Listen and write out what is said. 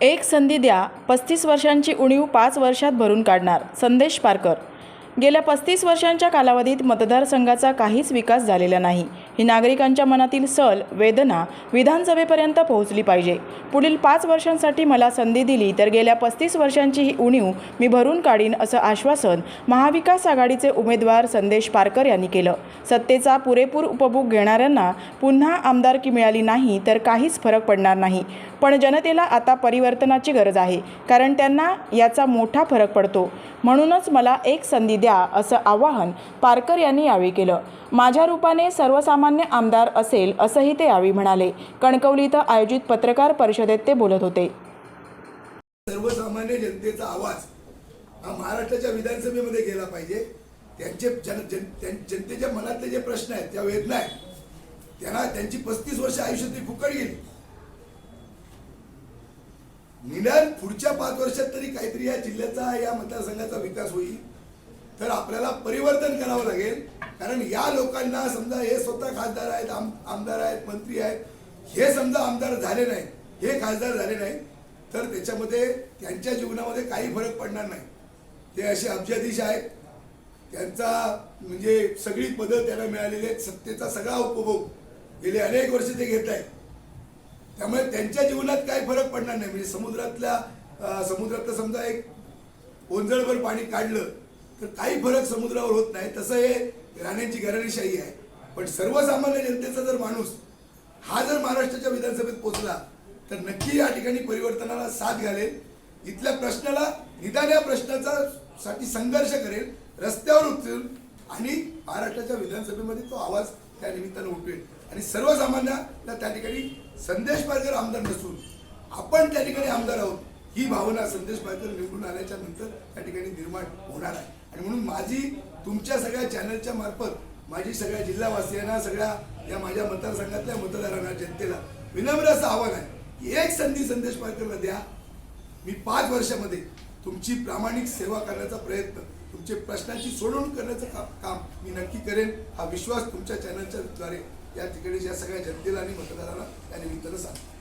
एक संधी द्या पस्तीस वर्षांची उणीव पाच वर्षात भरून काढणार संदेश पारकर. गेल्या पस्तीस वर्षांच्या कालावधीत मतदारसंघाचा काहीच विकास झालेला नाही. ही नागरिकांच्या मनातील सल वेदना विधानसभेपर्यंत पोहोचली पाहिजे. पुढील पाच वर्षांसाठी मला संधी दिली तर गेल्या पस्तीस वर्षांची ही उणीव मी भरून काढीन असं आश्वासन महाविकास आघाडीचे उमेदवार संदेश पारकर यांनी केलं. सत्तेचा पुरेपूर उपभोग घेणाऱ्यांना पुन्हा आमदारकी मिळाली नाही तर काहीच फरक पडणार नाही. पण जनतेला आता परिवर्तनाची गरज आहे कारण त्यांना याचा मोठा फरक पडतो. म्हणूनच मला एक संधी द्या असं आवाहन पारकर यांनी यावेळी केलं. माझ्या रूपाने सर्वसामान्य आमदार असेल असंही ते यावेळी म्हणाले. कणकवली इथं आयोजित पत्रकार परिषदेत ते बोलत होते. सर्वसामान्य जनतेचा आवाज हा महाराष्ट्राच्या विधानसभेमध्ये गेला पाहिजे. त्यांचे जन जन त्यां- जनतेच्या मनातले जे प्रश्न आहेत त्या वेदना आहेत. त्यांना त्यांची पस्तीस वर्ष आयुष्यातली फुकट गेली. निदान पुढच्या पाच वर्षात तरी काहीतरी या जिल्ह्याचा या मतदारसंघाचा विकास होईल. तर आपल्याला परिवर्तन करावं लागेल. कारण या लोकांना समजा हे स्वतः खासदार आहेत आम आमदार आहेत मंत्री आहेत हे समजा आमदार झाले नाही हे खासदार झाले नाही तर त्याच्यामध्ये त्यांच्या जीवनामध्ये काही फरक पडणार नाही. ते असे अब्जाधीश आहेत. त्यांचा म्हणजे सगळी पदं त्यांना मिळालेली आहेत. सत्तेचा सगळा उपभोग गेले अनेक वर्ष ते घेत आहेत. त्यामुळे त्यांच्या जीवनात काही फरक पडणार नाही. म्हणजे समुद्रातल्या समुद्रातलं समजा एक ओंजळभर पाणी काढलं तर काही फरक समुद्रावर होत नाही. तसं हे राहण्याची घराणेशाही आहे. पण सर्वसामान्य जनतेचा जर माणूस हा जर महाराष्ट्राच्या विधानसभेत पोचला तर नक्की या ठिकाणी परिवर्तनाला साथ घालेल. इथल्या प्रश्नाला निदान या प्रश्नाचा साठी संघर्ष करेल रस्त्यावर उतरेल आणि महाराष्ट्राच्या विधानसभेमध्ये तो आवाज त्या निमित्तानं उठवेल. आणि सर्वसामान्याला त्या ठिकाणी संदेश पारकर आमदार नसून आपण त्या ठिकाणी आमदार आहोत ही भावना संदेश पारकर निवडून आल्याच्यानंतर त्या ठिकाणी निर्माण होणार आहे. आणि म्हणून माझी तुमच्या सगळ्या चॅनलच्या मार्फत माझी सगळ्या जिल्हावासियांना सगळ्या या माझ्या मतदारसंघातल्या मतदारांना जनतेला विनम्र असं आव्हान आहे की एक संधी संदेश पारकरला द्या. मी पाच वर्षामध्ये तुमची प्रामाणिक सेवा करण्याचा प्रयत्न तुमचे प्रश्नांची सोडवणूक करण्याचं का- काम मी नक्की करेन. हा विश्वास तुमच्या चॅनलच्या द्वारे या ठिकाणी या सगळ्या जनतेला आणि मतदारांना त्या निमित्तानं सांगतो